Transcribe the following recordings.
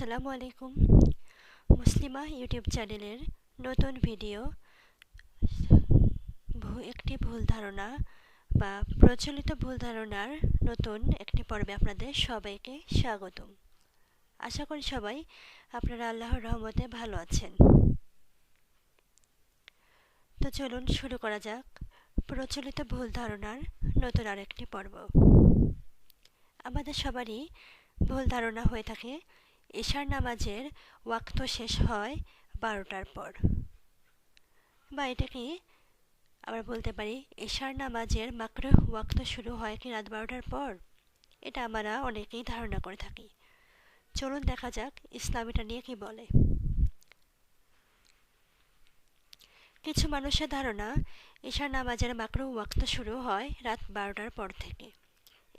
আসসালামু আলাইকুম মুসলিমা ইউটিউব চ্যানেলের নতুন ভিডিও। একটি ভুল ধারণা বা প্রচলিত ভুল ধারণার নতুন একটি পর্বে আপনাদের সবাইকে স্বাগতম। আশা করি সবাই আপনারা আল্লাহর রহমতে ভালো আছেন। তো চলুন শুরু করা যাক প্রচলিত ভুল ধারণার নতুন আরেকটি পর্ব। আমাদের সবারই ভুল ধারণা হয়ে থাকে এশার নামাজের ওয়াক্ত শেষ হয় বারোটার পর। বা এটাকে আমরা বলতে পারি এশার নামাজের মাকরুহ ওয়াক্ত শুরু হয় কি রাত বারোটার পর? এটা আমরা অনেকেই ধারণা করে থাকি। চলুন দেখা যাক ইসলাম এটা নিয়ে কি বলে। কিছু মানুষের ধারণা এশার নামাজের মাকরুহ ওয়াক্ত শুরু হয় রাত বারোটার পর থেকে।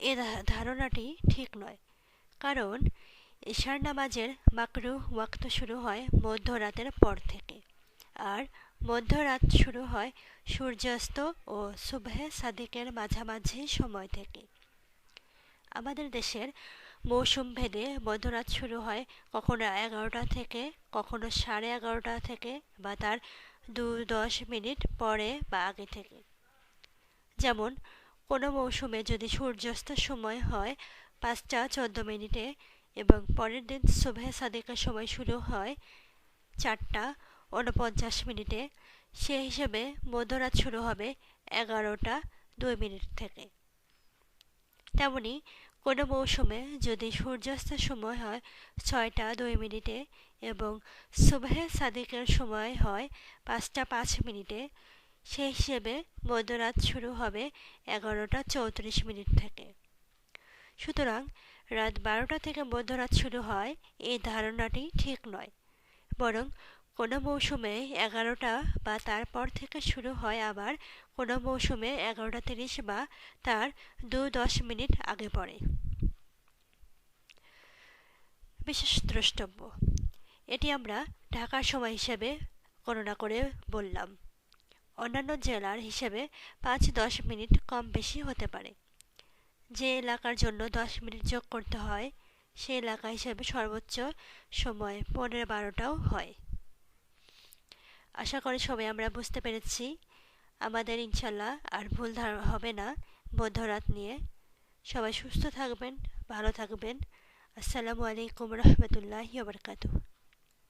এ ধারণাটি ঠিক নয়। কারণ এশার নামাজের মাকরু ওয়াক্ত শুরু হয় মধ্যরাতের পর থেকে। আর মধ্যরাত শুরু হয় সূর্যাস্ত ও সুবহে সাদিকের মাঝামাঝি সময় থেকে। আমাদের দেশের মৌসুম ভেদে মধ্যরাত শুরু হয় কখনো এগারোটা থেকে, কখনো সাড়ে এগারোটা থেকে বা তার দু দশ মিনিট পরে বা আগে থেকে। যেমন, কোনো মৌসুমে যদি সূর্যাস্ত সময় হয় পাঁচটা চোদ্দ মিনিটে এবং পরের দিন সুবহে সাদিকের সময় শুরু হয় চারটা উনপঞ্চাশ মিনিটে। সে হিসেবে মধ্যরাত শুরু হবে এগারোটা দুই মিনিট থেকে। তেমনি কোনো মৌসুমে যদি সূর্যাস্তের সময় হয় ছয়টা দুই মিনিটে এবং সুবহে সাদিকের সময় হয় পাঁচটা পাঁচ মিনিটে সেই হিসেবে মধ্যরাত শুরু হবে এগারোটা চৌত্রিশ মিনিট থেকে। সুতরাং রাত বারোটা থেকে মধ্যরাত শুরু হয়, এই ধারণাটি ঠিক নয়। বরং কোনো মৌসুমে এগারোটা বা তারপর থেকে শুরু হয় আবার কোনো মৌসুমে এগারোটা তিরিশ বা তার দু দশ মিনিট আগে পড়ে। বিশেষ দ্রষ্টব্য, এটি আমরা ঢাকার সময় হিসেবে গণনা করে বললাম। অন্যান্য জেলার হিসেবে পাঁচ দশ মিনিট কম বেশি হতে পারে। যে এলাকার জন্য দশ মিনিট যোগ করতে হয়, সে এলাকা হিসেবে সর্বোচ্চ সময় পনেরো বারোটাও হয়। আশা করি সবাই আমরা বুঝতে পেরেছি। আমাদের ইনশাল্লাহ আর ভুল ধারণা হবে না মধ্যরাত নিয়ে। সবাই সুস্থ থাকবেন, ভালো থাকবেন। আসসালামু আলাইকুম রহমতুল্লাহি বারকাতুহ।